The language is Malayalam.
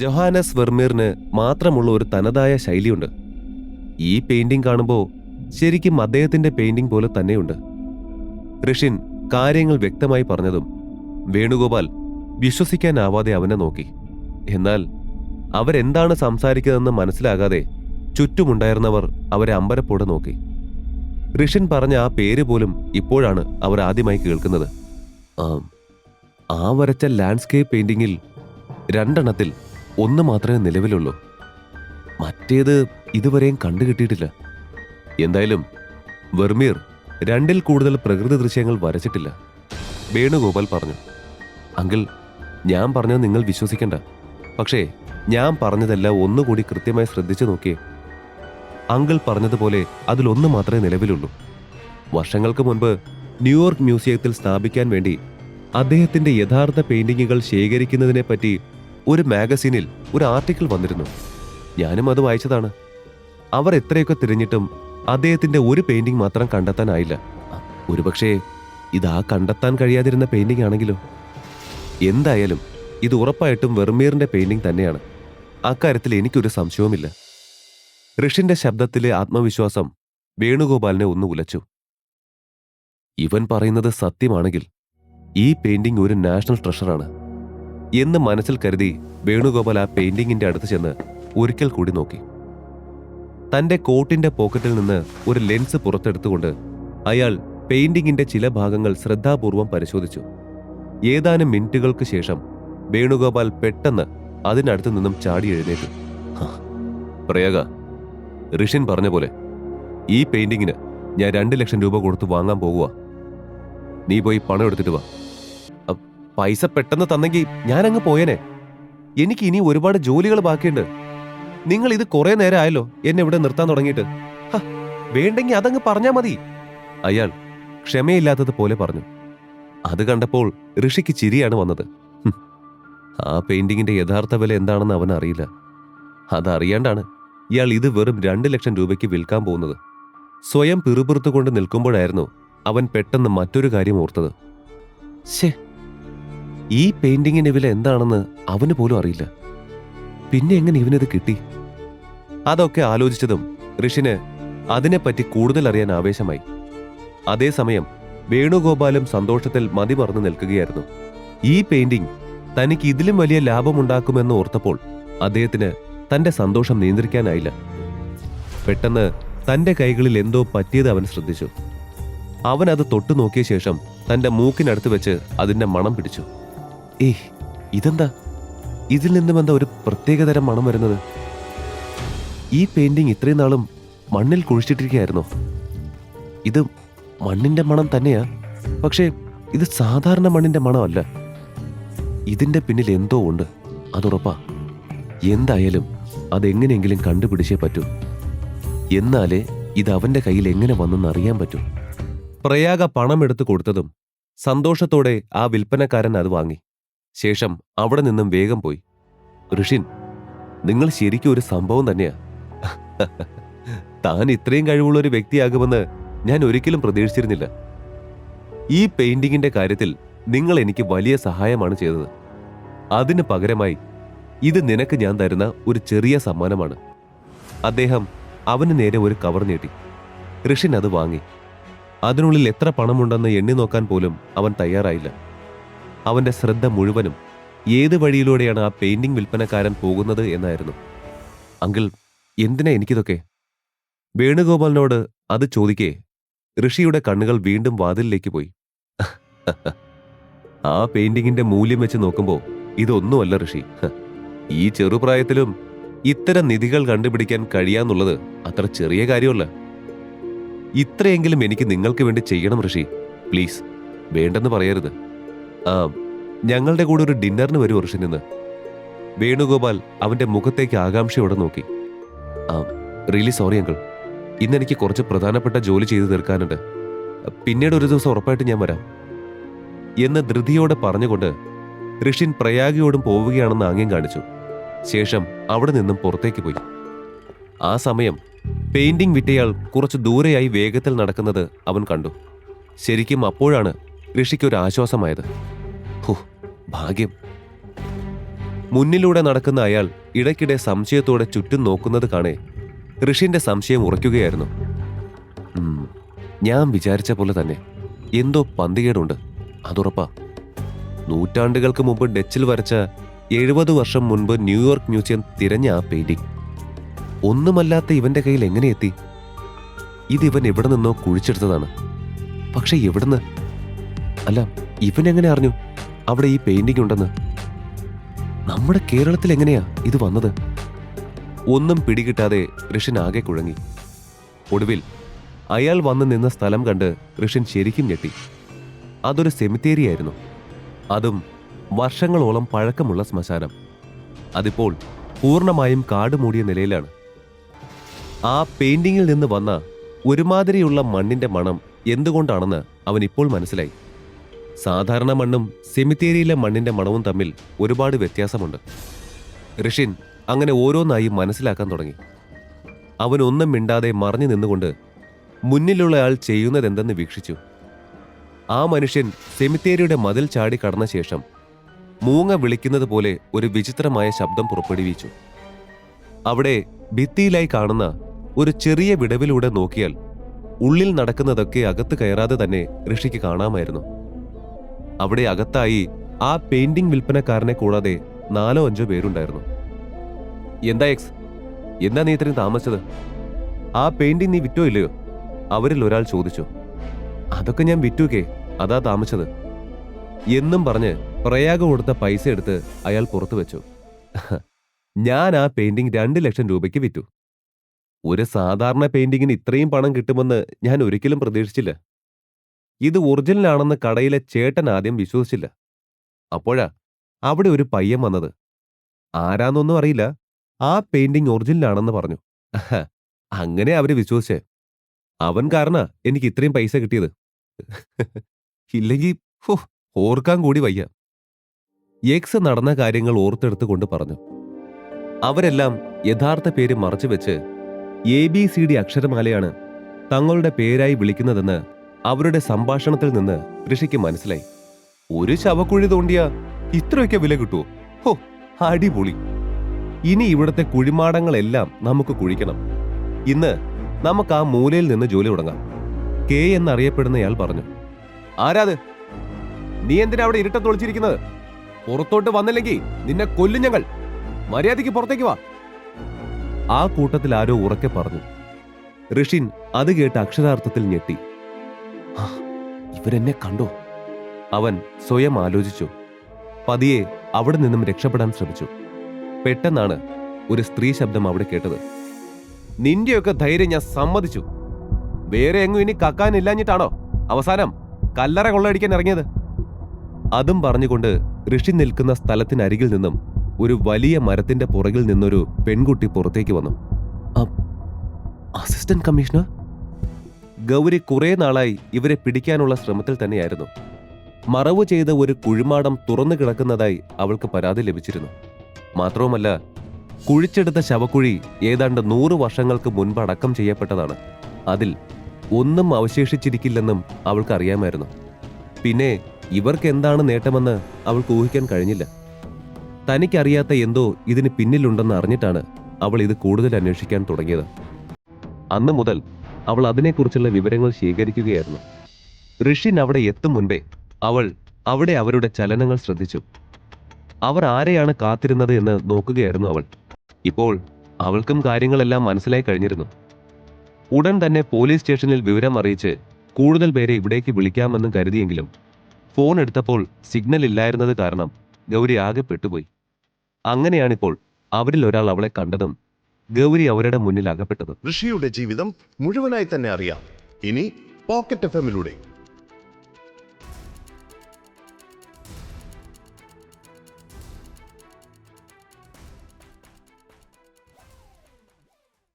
ജൊഹാനസ് വെർമീറിന് മാത്രമുള്ള ഒരു തനതായ ശൈലിയുണ്ട്. ഈ പെയിന്റിംഗ് കാണുമ്പോൾ ശരിക്കും അദ്ദേഹത്തിന്റെ പെയിന്റിംഗ് പോലെ തന്നെയുണ്ട്. ഋഷിൻ കാര്യങ്ങൾ വ്യക്തമായി പറഞ്ഞതും വേണുഗോപാൽ വിശ്വസിക്കാനാവാതെ അവനെ നോക്കി. എന്നാൽ അവരെന്താണ് സംസാരിക്കുന്നതെന്ന് മനസ്സിലാകാതെ ചുറ്റുമുണ്ടായിരുന്നവർ അവരെ അമ്പരപ്പോടെ നോക്കി. ഋഷിൻ പറഞ്ഞ ആ പേര് പോലും ഇപ്പോഴാണ് അവർ ആദ്യമായി കേൾക്കുന്നത്. ആം, വരച്ച ലാൻഡ്സ്കേപ്പ് പെയിന്റിങ്ങിൽ രണ്ടെണ്ണത്തിൽ ഒന്ന് മാത്രമേ നിലവിലുള്ളൂ. മറ്റേത് ഇതുവരെയും കണ്ടുകിട്ടിയിട്ടില്ല. എന്തായാലും വെർമീർ രണ്ടിൽ കൂടുതൽ പ്രകൃതി ദൃശ്യങ്ങൾ വരച്ചിട്ടില്ല. വേണുഗോപാൽ പറഞ്ഞു. അങ്കിൾ ഞാൻ പറഞ്ഞത് നിങ്ങൾ വിശ്വസിക്കണ്ട. പക്ഷേ ഞാൻ പറഞ്ഞതെല്ലാം ഒന്നുകൂടി കൃത്യമായി ശ്രദ്ധിച്ചു നോക്കിയേ. അങ്കിൾ പറഞ്ഞതുപോലെ അതിലൊന്ന് മാത്രമേ നിലവിലുള്ളൂ. വർഷങ്ങൾക്ക് മുൻപ് ന്യൂയോർക്ക് മ്യൂസിയത്തിൽ സ്ഥാപിക്കാൻ വേണ്ടി അദ്ദേഹത്തിന്റെ യഥാർത്ഥ പെയിന്റിങ്ങുകൾ ശേഖരിക്കുന്നതിനെ പറ്റി ഒരു മാഗസീനിൽ ഒരു ആർട്ടിക്കിൾ വന്നിരുന്നു. ഞാനും അത് വായിച്ചതാണ്. അവർ എത്രയൊക്കെ തിരഞ്ഞിട്ടും അദ്ദേഹത്തിന്റെ ഒരു പെയിന്റിംഗ് മാത്രം കണ്ടെത്താനായില്ല. ഒരുപക്ഷേ ഇതാ കണ്ടെത്താൻ കഴിയാതിരുന്ന പെയിന്റിംഗ് ആണെങ്കിലോ? എന്തായാലും ഇത് ഉറപ്പായിട്ടും വെർമീറിന്റെ പെയിന്റിംഗ് തന്നെയാണ്. അക്കാര്യത്തിൽ എനിക്കൊരു സംശയവുമില്ല. ഋഷിന്റെ ശബ്ദത്തിലെ ആത്മവിശ്വാസം വേണുഗോപാലിനെ ഒന്ന് ഉലച്ചു. ഇവൻ പറയുന്നത് സത്യമാണെങ്കിൽ ഈ പെയിന്റിംഗ് ഒരു നാഷണൽ ട്രഷറാണ് എന്ന് മനസ്സിൽ കരുതി വേണുഗോപാൽ ആ പെയിന്റിങ്ങിന്റെ അടുത്ത് ചെന്ന് ഒരിക്കൽ കൂടി നോക്കി. തന്റെ കോട്ടിന്റെ പോക്കറ്റിൽ നിന്ന് ഒരു ലെൻസ് പുറത്തെടുത്തുകൊണ്ട് അയാൾ പെയിന്റിങ്ങിന്റെ ചില ഭാഗങ്ങൾ ശ്രദ്ധാപൂർവം പരിശോധിച്ചു. ഏതാനും മിനിറ്റുകൾക്ക് ശേഷം വേണുഗോപാൽ പെട്ടെന്ന് അതിനടുത്ത് നിന്നും ചാടി എഴുന്നേറ്റു. "ഹാ, പ്രയാഗ ഋഷിൻ പറഞ്ഞ പോലെ ഈ പെയിന്റിങ്ങിന് ഞാൻ രണ്ട് ലക്ഷം രൂപ കൊടുത്ത് വാങ്ങാൻ പോകുക നീ പോയി പണം എടുത്തിട്ട് വാ. പൈസ പെട്ടെന്ന് തന്നെങ്കിൽ ഞാൻ അങ്ങ് പോയേനെ. എനിക്ക് ഇനി ഒരുപാട് ജോലികൾ ബാക്കിയുണ്ട്. നിങ്ങൾ ഇത് കുറെ നേരം ആയല്ലോ എന്നെ ഇവിടെ നിർത്താൻ തുടങ്ങിയിട്ട്. വേണ്ടെങ്കിൽ അതങ്ങ് പറഞ്ഞാ മതി. അയാൾ ക്ഷമയില്ലാത്തത് പോലെ പറഞ്ഞു. അത് കണ്ടപ്പോൾ ഋഷിക്ക് ചിരിയാണ് വന്നത്. ആ പെയിന്റിങ്ങിന്റെ യഥാർത്ഥ വില എന്താണെന്ന് അവൻ അറിയില്ല. അതറിയാണ്ടാണ് ഇയാൾ ഇത് വെറും രണ്ട് ലക്ഷം രൂപയ്ക്ക് വിൽക്കാൻ പോകുന്നത്. സ്വയം പിറുപിറുത്തുകൊണ്ട് നിൽക്കുമ്പോഴായിരുന്നു അവൻ പെട്ടെന്ന് മറ്റൊരു കാര്യം ഓർത്തത്. ശേ ഈ പെയിന്റിങ്ങിന്റെ വില എന്താണെന്ന് അവന് പോലും അറിയില്ല. പിന്നെ എങ്ങനെ ഇവനിത് കിട്ടി? അതൊക്കെ ആലോചിച്ചതും ഋഷിന് അതിനെപ്പറ്റി കൂടുതൽ അറിയാൻ ആവേശമായി. അതേസമയം വേണുഗോപാലും സന്തോഷത്തിൽ മതി മതിമറന്നു നിൽക്കുകയായിരുന്നു. ഈ പെയിന്റിംഗ് തനിക്ക് ഇതിലും വലിയ ലാഭമുണ്ടാക്കുമെന്ന് ഓർത്തപ്പോൾ അദ്ദേഹത്തിന് തന്റെ സന്തോഷം നിയന്ത്രിക്കാനായില്ല. പെട്ടെന്ന് തന്റെ കൈകളിൽ എന്തോ പറ്റിയത് അവൻ ശ്രദ്ധിച്ചു. അവൻ അത് തൊട്ടു നോക്കിയ ശേഷം തന്റെ മൂക്കിനടുത്ത് വെച്ച് അതിന്റെ മണം പിടിച്ചു. ഏയ് ഇതെന്താ? ഇതിൽ നിന്നും എന്താ ഒരു പ്രത്യേകതരം മണം വരുന്നത്? ഈ പെയിന്റിംഗ് ഇത്രയും നാളും മണ്ണിൽ കുഴിച്ചിട്ടിരിക്കുകയായിരുന്നോ? ഇത് മണ്ണിന്റെ മണം തന്നെയാ പക്ഷേ ഇത് സാധാരണ മണ്ണിന്റെ മണമല്ല. ഇതിന്റെ പിന്നിൽ എന്തോ ഉണ്ട് അതുറപ്പാ എന്തായാലും അതെങ്ങനെയെങ്കിലും കണ്ടുപിടിച്ചേ പറ്റൂ. എന്നാലേ ഇത് അവന്റെ കയ്യിൽ എങ്ങനെ വന്നെന്ന് അറിയാൻ പറ്റൂ. പ്രയാഗ പണം എടുത്തു കൊടുത്തതും സന്തോഷത്തോടെ ആ വിൽപ്പനക്കാരൻ അത് വാങ്ങി. ശേഷം അവിടെ നിന്നും വേഗം പോയി. ഋഷിൻ നിങ്ങൾ ശരിക്കും ഒരു സംഭവം തന്നെയാ. താൻ ഇത്രയും കഴിവുള്ള ഒരു വ്യക്തിയാകുമെന്ന് ഞാൻ ഒരിക്കലും പ്രതീക്ഷിച്ചിരുന്നില്ല. ഈ പെയിന്റിങ്ങിന്റെ കാര്യത്തിൽ നിങ്ങൾ എനിക്ക് വലിയ സഹായമാണ് ചെയ്തത്. അതിന് പകരമായി ഇത് നിനക്ക് ഞാൻ തരുന്ന ഒരു ചെറിയ സമ്മാനമാണ്. അദ്ദേഹം അവന് നേരെ ഒരു കവർ നീട്ടി. ഋഷിൻ അത് വാങ്ങി. അതിനുള്ളിൽ എത്ര പണമുണ്ടെന്ന് എണ്ണി നോക്കാൻ പോലും അവൻ തയ്യാറായില്ല. അവന്റെ ശ്രദ്ധ മുഴുവനും ഏത് വഴിയിലൂടെയാണ് ആ പെയിന്റിംഗ് വിൽപ്പനക്കാരൻ പോകുന്നത് എന്നായിരുന്നു. അങ്കിൾ എന്തിനാ എനിക്കിതൊക്കെ? വേണുഗോപാലിനോട് അത് ചോദിക്കേ ഋഷിയുടെ കണ്ണുകൾ വീണ്ടും വാതിലിലേക്ക് പോയി. ആ പെയിന്റിങ്ങിന്റെ മൂല്യം വെച്ച് നോക്കുമ്പോൾ ഇതൊന്നുമല്ല ഋഷി. ഈ ചെറുപ്രായത്തിലും ഇത്തരം നിധികൾ കണ്ടുപിടിക്കാൻ കഴിയാന്നുള്ളത് അത്ര ചെറിയ കാര്യമല്ല. ഇത്രയെങ്കിലും എനിക്ക് നിങ്ങൾക്ക് വേണ്ടി ചെയ്യണം ഋഷി. പ്ലീസ് വേണ്ടെന്ന് പറയരുത്. ആ ഞങ്ങളുടെ കൂടെ ഒരു ഡിന്നറിന് വരും ഋഷി നിന്ന് വേണുഗോപാൽ അവന്റെ മുഖത്തേക്ക് ആകാംക്ഷയോടെ നോക്കി. ആ റിയലി സോറി അങ്കിൾ. ഇന്ന് എനിക്ക് കുറച്ച് പ്രധാനപ്പെട്ട ജോലി ചെയ്തു തീർക്കാനുണ്ട്. പിന്നീട് ഒരു ദിവസം ഉറപ്പായിട്ട് ഞാൻ വരാം. എന്ന് ധൃതിയോടെ പറഞ്ഞുകൊണ്ട് ഋഷിൻ പ്രയാഗിയോടും പോവുകയാണെന്ന് ആംഗ്യം കാണിച്ചു. ശേഷം അവിടെ നിന്നും പുറത്തേക്ക് പോയി. ആ സമയം പെയിന്റിംഗ് വിറ്റയാൾ കുറച്ച് ദൂരെയായി വേഗത്തിൽ നടക്കുന്നത് അവൻ കണ്ടു. ശരിക്കും അപ്പോഴാണ് ഋഷിക്ക് ഒരു ആശ്വാസമായത്. ഭാഗ്യം. മുന്നിലൂടെ നടക്കുന്ന അയാൾ ഇടയ്ക്കിടെ സംശയത്തോടെ ചുറ്റും നോക്കുന്നത് കാണേ ഋഷിന്റെ സംശയം ഉറയ്ക്കുകയായിരുന്നു. ഞാൻ വിചാരിച്ച പോലെ തന്നെ. എന്തോ പന്തികേടുണ്ട്. അതുറപ്പാ. നൂറ്റാണ്ടുകൾക്ക് മുമ്പ് ഡച്ചിൽ വരച്ച എഴുപത് വർഷം മുൻപ് ന്യൂയോർക്ക് മ്യൂസിയം തിരഞ്ഞ ആ പെയിന്റിംഗ് ഒന്നുമല്ലാത്ത ഇവന്റെ കയ്യിൽ എങ്ങനെ എത്തി? ഇത് ഇവൻ എവിടെ നിന്നോ കുഴിച്ചെടുത്തതാണ്. പക്ഷെ എവിടുന്ന്? അല്ല ഇവൻ എങ്ങനെ അറിഞ്ഞു? അവിടെ ഈ പെയിന്റിംഗ് ഉണ്ടെന്ന്. നമ്മുടെ കേരളത്തിൽ എങ്ങനെയാ ഇത് വന്നത്? ഒന്നും പിടികിട്ടാതെ ഋഷൻ ആകെ കുഴങ്ങി. ഒടുവിൽ അയാൾ വന്ന് നിന്ന സ്ഥലം കണ്ട് ഋഷൻ ശരിക്കും ഞെട്ടി. അതൊരു സെമിത്തേരിയായിരുന്നു അതും വർഷങ്ങളോളം പഴക്കമുള്ള ശ്മശാനം. അതിപ്പോൾ പൂർണമായും കാട് മൂടിയ നിലയിലാണ്. ആ പെയിന്റിങ്ങിൽ നിന്ന് വന്ന ഒരുമാതിരിയുള്ള മണ്ണിന്റെ മണം എന്തുകൊണ്ടാണെന്ന് അവൻ ഇപ്പോൾ മനസ്സിലായി. സാധാരണ മണ്ണും സെമിത്തേരിയിലെ മണ്ണിന്റെ മണവും തമ്മിൽ ഒരുപാട് വ്യത്യാസമുണ്ട്. ഋഷിൻ അങ്ങനെ ഓരോന്നായി മനസ്സിലാക്കാൻ തുടങ്ങി. അവൻ ഒന്നും മിണ്ടാതെ മറഞ്ഞു നിന്നുകൊണ്ട് മുന്നിലുള്ളയാൾ ചെയ്യുന്നതെന്തെന്ന് വീക്ഷിച്ചു. ആ മനുഷ്യൻ സെമിത്തേരിയുടെ മതിൽ ചാടി കടന്ന ശേഷം മൂങ്ങ വിളിക്കുന്നത് പോലെ ഒരു വിചിത്രമായ ശബ്ദം പുറപ്പെടുവിച്ചു. അവിടെ ഭിത്തിയിലായി കാണുന്ന ഒരു ചെറിയ വിടവിലൂടെ നോക്കിയാൽ ഉള്ളിൽ നടക്കുന്നതൊക്കെ അകത്ത് കയറാതെ തന്നെ ഋഷിക്ക് കാണാമായിരുന്നു. അവിടെ അകത്തായി ആ പെയിന്റിംഗ് വിൽപ്പനക്കാരനെ കൂടാതെ നാലോ അഞ്ചോ പേരുണ്ടായിരുന്നു. എന്താ എക്സ്? എന്താ നീ ഇത്രയും താമസിച്ചത്? ആ പെയിന്റിംഗ് നീ വിറ്റോ ഇല്ലയോ? അവരിൽ ഒരാൾ ചോദിച്ചു. അതൊക്കെ ഞാൻ വിറ്റുകേ അതാ താമസിച്ചത്. എന്നും പറഞ്ഞ് പ്രയാഗ കൊടുത്ത പൈസ എടുത്ത് അയാൾ പുറത്തു വെച്ചു. ഞാൻ ആ പെയിന്റിംഗ് രണ്ട് ലക്ഷം രൂപയ്ക്ക് വിറ്റു. ഒരു സാധാരണ പെയിന്റിങ്ങിന് ഇത്രയും പണം കിട്ടുമെന്ന് ഞാൻ ഒരിക്കലും പ്രതീക്ഷിച്ചില്ല. ഇത് ഒറിജിനൽ ആണെന്ന് കടയിലെ ചേട്ടൻ ആദ്യം വിശ്വസിച്ചില്ല. അപ്പോഴാ അവിടെ ഒരു പയ്യൻ വന്നത്. ആരാന്നൊന്നും അറിയില്ല. ആ പെയിന്റിംഗ് ഒറിജിനൽ ആണെന്ന് പറഞ്ഞു അങ്ങനെ അവർ വിശ്വസിച്ചേ. അവൻ കാരണ എനിക്ക് ഇത്രയും പൈസ കിട്ടിയത്. ഇല്ലെങ്കിൽ ഓർക്കാൻ കൂടി വയ്യ. എക്സ് നടന്ന കാര്യങ്ങൾ ഓർത്തെടുത്ത് കൊണ്ട് പറഞ്ഞു. അവരെല്ലാം യഥാർത്ഥ പേര് മറച്ചു വെച്ച് എ ബി സി ഡി അക്ഷരമാലയാണ് തങ്ങളുടെ പേരായി വിളിക്കുന്നതെന്ന് അവരുടെ സംഭാഷണത്തിൽ നിന്ന് ഋഷിക്ക് മനസ്സിലായി. ഒരു ശവക്കുഴി തോണ്ടിയ ഇത്രയൊക്കെ വില കിട്ടുമോ ഹോ അടിപൊളി. ഇനി ഇവിടുത്തെ കുഴിമാടങ്ങളെല്ലാം നമുക്ക് കുഴിക്കണം. ഇന്ന് നമുക്ക് ആ മൂലയിൽ നിന്ന് ജോലി തുടങ്ങാം. കെ എന്നറിയപ്പെടുന്നയാൾ പറഞ്ഞു. ആരാത്? നീ എന്തിനാ അവിടെ ഇരുട്ടത്ത് തൊളിച്ചിരിക്കുന്നത്? പുറത്തോട്ട് വന്നില്ലെങ്കിൽ നിന്നെ കൊല്ലും ഞങ്ങൾ. മര്യാദയ്ക്ക് പുറത്തേക്ക് വാ. ആ കൂട്ടത്തിൽ ആരോ ഉറക്കെ പറഞ്ഞു. ഋഷിൻ അത് കേട്ട് അക്ഷരാർത്ഥത്തിൽ ഞെട്ടി. "ആ, ഇവരെന്നെ കണ്ടോ? അവൻ സ്വയം ആലോചിച്ചു. പതിയെ അവിടെ നിന്നും രക്ഷപ്പെടാൻ ശ്രമിച്ചു. പെട്ടെന്നാണ് ഒരു സ്ത്രീ ശബ്ദം അവിടെ കേട്ടത്. നിന്റെയൊക്കെ ധൈര്യം ഞാൻ സമ്മതിച്ചു. വേറെ എങ്ങും ഇനി കക്കാനില്ലാഞ്ഞിട്ടാണോ അവസാനം കല്ലറ കൊള്ളയടിക്കാൻ ഇറങ്ങിയത്? അതും പറഞ്ഞുകൊണ്ട് ഋഷി നിൽക്കുന്ന സ്ഥലത്തിനരികിൽ നിന്നും ഒരു വലിയ മരത്തിന്റെ പുറകിൽ നിന്നൊരു പെൺകുട്ടി പുറത്തേക്ക് വന്നു. Assistant commissioner? ഗൗരി കുറെ നാളായി ഇവരെ പിടിക്കാനുള്ള ശ്രമത്തിൽ തന്നെയായിരുന്നു. മറവ് ചെയ്ത ഒരു കുഴിമാടം തുറന്നു കിടക്കുന്നതായി അവൾക്ക് പരാതി ലഭിച്ചിരുന്നു. മാത്രവുമല്ല കുഴിച്ചെടുത്ത ശവക്കുഴി ഏതാണ്ട് നൂറ് വർഷങ്ങൾക്ക് മുൻപ് അടക്കം ചെയ്യപ്പെട്ടതാണ്. അതിൽ ഒന്നും അവശേഷിച്ചിരിക്കില്ലെന്നും അവൾക്ക് അറിയാമായിരുന്നു പിന്നെ ഇവർക്ക് എന്താണ് നേട്ടമെന്ന് അവൾക്ക് ഊഹിക്കാൻ കഴിഞ്ഞില്ല. തനിക്കറിയാത്ത എന്തോ ഇതിന് പിന്നിലുണ്ടെന്ന് അറിഞ്ഞിട്ടാണ് അവൾ ഇത് കൂടുതൽ അന്വേഷിക്കാൻ തുടങ്ങിയത്. അന്ന് മുതൽ അവൾ അതിനെക്കുറിച്ചുള്ള വിവരങ്ങൾ ശേഖരിക്കുകയായിരുന്നു. ഋഷിൻ അവിടെ എത്തും മുൻപേ അവൾ അവിടെ അവരുടെ ചലനങ്ങൾ ശ്രദ്ധിച്ചു. അവർ ആരെയാണ് കാത്തിരുന്നത് എന്ന് നോക്കുകയായിരുന്നു അവൾ. ഇപ്പോൾ അവൾക്കും കാര്യങ്ങളെല്ലാം മനസ്സിലായി കഴിഞ്ഞിരുന്നു. ഉടൻ തന്നെ പോലീസ് സ്റ്റേഷനിൽ വിവരം അറിയിച്ച് കൂടുതൽ പേരെ ഇവിടേക്ക് വിളിക്കാമെന്ന് കരുതിയെങ്കിലും ഫോൺ എടുത്തപ്പോൾ സിഗ്നൽ ഇല്ലായിരുന്നത് കാരണം ഗൗരി ആകെ പെട്ടുപോയി. അങ്ങനെയാണിപ്പോൾ അവരിൽ ഒരാൾ അവളെ കണ്ടതും ഗൗരി അവരുടെ മുന്നിൽ അകപ്പെട്ടത്. ഋഷിയുടെ ജീവിതം മുഴുവനായി തന്നെ അറിയാം. ഇനി പോക്കറ്റ് എഫ് എമ്മിലൂടെ